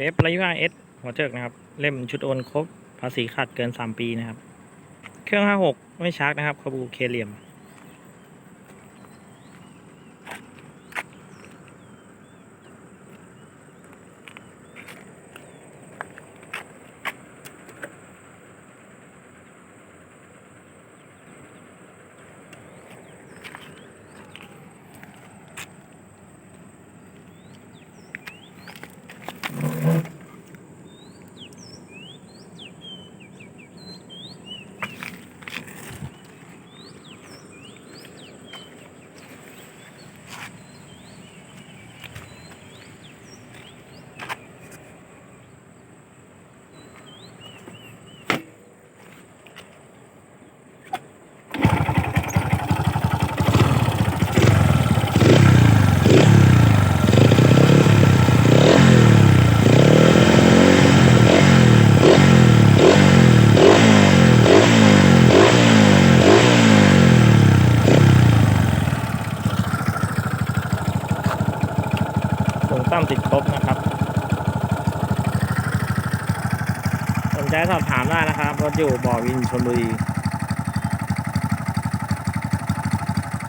เวฟระยยี่ห้าเอสหัวเจิกนะครับ เล่มชุดโอนครบ ภาษีขาดเกินสามปีนะครับ เครื่องห้าหกไม่ชาร์จนะครับคาบูเคเลียม ส่งตั้มติดครบนะครับสนใจสอบถามได้นะครับรถอยู่บ่อวินชลบุรี